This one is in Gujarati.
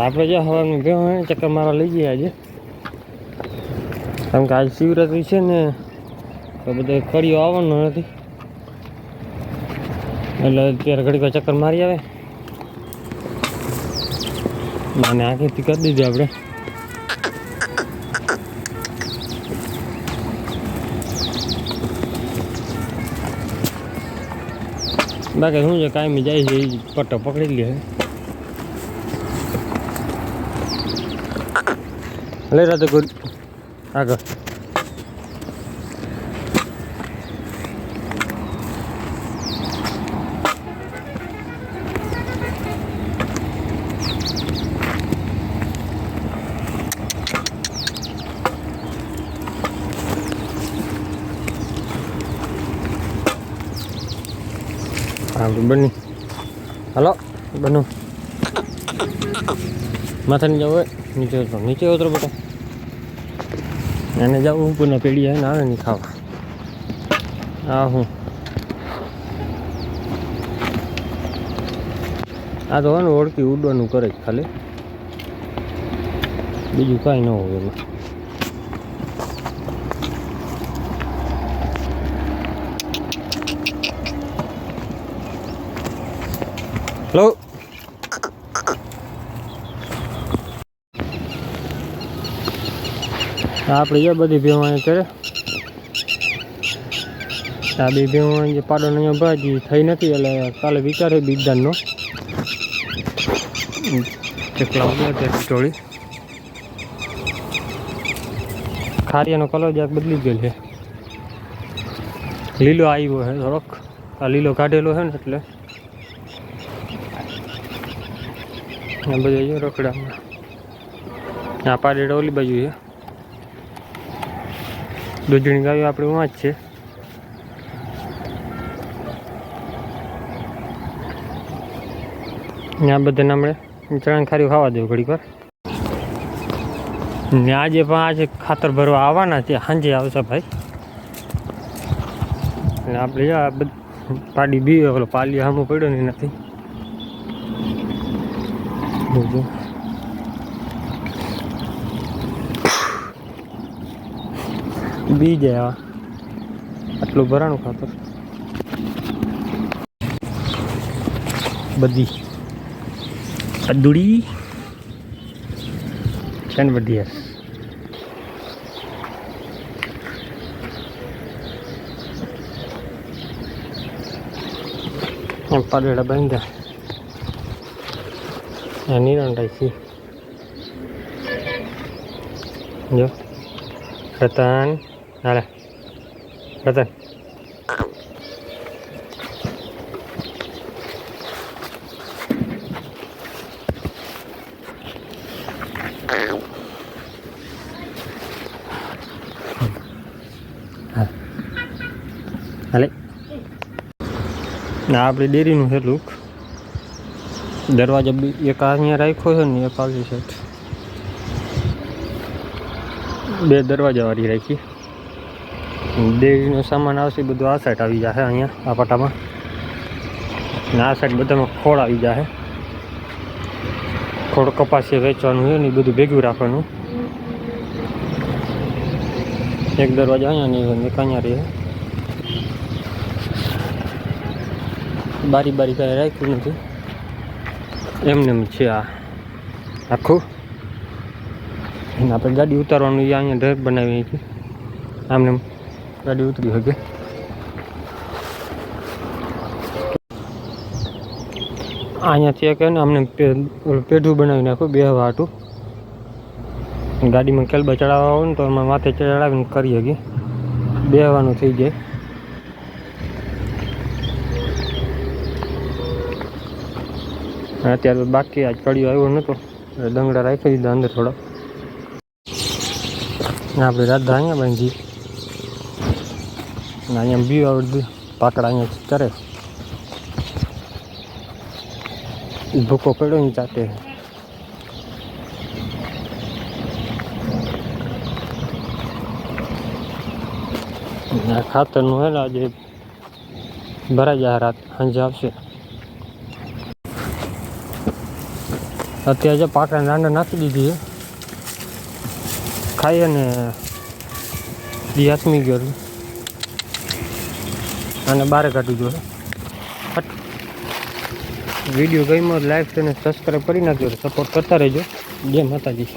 આપણે જો હવાનું ગયો ચક્કર મારા લઈ જઈએ આજે કારણ કે આજે શિવરાત્રી છે ને, તો બધો કડીઓ આવવાનો નથી. એટલે અત્યારે ઘડીક ચક્કર મારી આવે. માને આખીથી કરી દીધી આપણે. બાકી શું છે, કાયમી જાય છે, એ પટ્ટો પકડી લે લઈ રહ્યા તો ગુડ આગળ હા બની હાલો બનો માથે નહીં જવું હોય, નીચે ઉતરો. નીચે ઉતરો બેટા. એને જવું, ઉપરના પેઢી આવે ને આવે નહીં ખાવા. આ હું. આ તો હોય ઓળખી, ઉડવાનું કરે જ ખાલી. બીજું કાંઈ ન હોય એમાં. હલો આપણે એ બધી ભેવા કરે. આ બે ભેવા જે પાડો અહીંયા ભાજી થઈ નથી, એટલે કાલે વિચારે બીજદાનનો. કેટલા ટોળી ખારિયાનો કલર જરાક બદલી ગયો છે. લીલો આવ્યો છે, થોડોક. આ લીલો કાઢેલો છે ને એટલે. બધા રખડામાં. આ પાડેડા ઓલી બાજુ છે. દૂધની ગાયો આપણે વાંચ છે. આ બધાને આપણે ચણા ખારી ખાવા દેવું ઘડીક વાર. ને આજે પણ આજે ખાતર ભરવા આવવાના છે, સાંજે આવશે ભાઈ. અને આપણે આ બધ- પાડી બી, ઓલો પાલી સામું પડ્યો ને નથી બી જાય આવા આટલું ભરાણું ખાતર. બધી. અદુડી. છે ને બધી યાર એમ પાડેડા બાંધ્યા. એ નિરંડાઈ છે. જો. રતન. હાલે. રતન હાલે. ના, આપણી ડેરીનું છે, લુક. દરવાજો બી એક અહીંયા રાખ્યો છે ને, એક આગલી સાઈડ બે દરવાજાવાળી રાખી. ડેરીનો સામાન આવશે બધું આ સાઈડ આવી જશે અહીંયા, આ પટ્ટામાં ને આ સાઈડ બધામાં ખોળ આવી જશે ખોળ કપાસી વેચવાનું છે ને એ બધું ભેગું રાખવાનું. એક દરવાજા અહીંયા નહીં એક અહીંયા રહે. બારી બારી કાંઈ રાખ્યું નથી. એમને છે આ. આખું. અને આપણે ગાડી ઉતારવાનું અહીંયા ઢેર બનાવી હતી. આમને ગાડી ઉતરી શકે અહીંયાથી એક ને અમને પેઢું બનાવી નાખ્યું, બે વાટું ગાડીમાં કેલબા ચડાવવા હોય ને તો એમાં માથે ચડાવીને કરી શકીએ બેહવાનું થઈ જાય. અત્યારે બાકી આજ કડિયો આવ્યો એટલે દંગડા રાખી દીધા અંદર થોડા. આપણે રાધા અહીંયા બાંધી. ને અહીંયા બી આવડતું પાકડા અહીંયા ચરે ભૂકો પડ્યો ને આ ખાતરનું હે ને આજે ભરાઈ જાય રાત, સાંજે આવશે. અત્યારે જે પાકડા દાંડા નાખી દીધી ખાઈ અને દી હાથમી ગયો. અને બહાર કાઢી જોઈએ. વીડિયો ગમ્યો લાઈક અને સબસ્ક્રાઈબ કરી નાખજો સપોર્ટ કરતા રહેજો જય માતાજી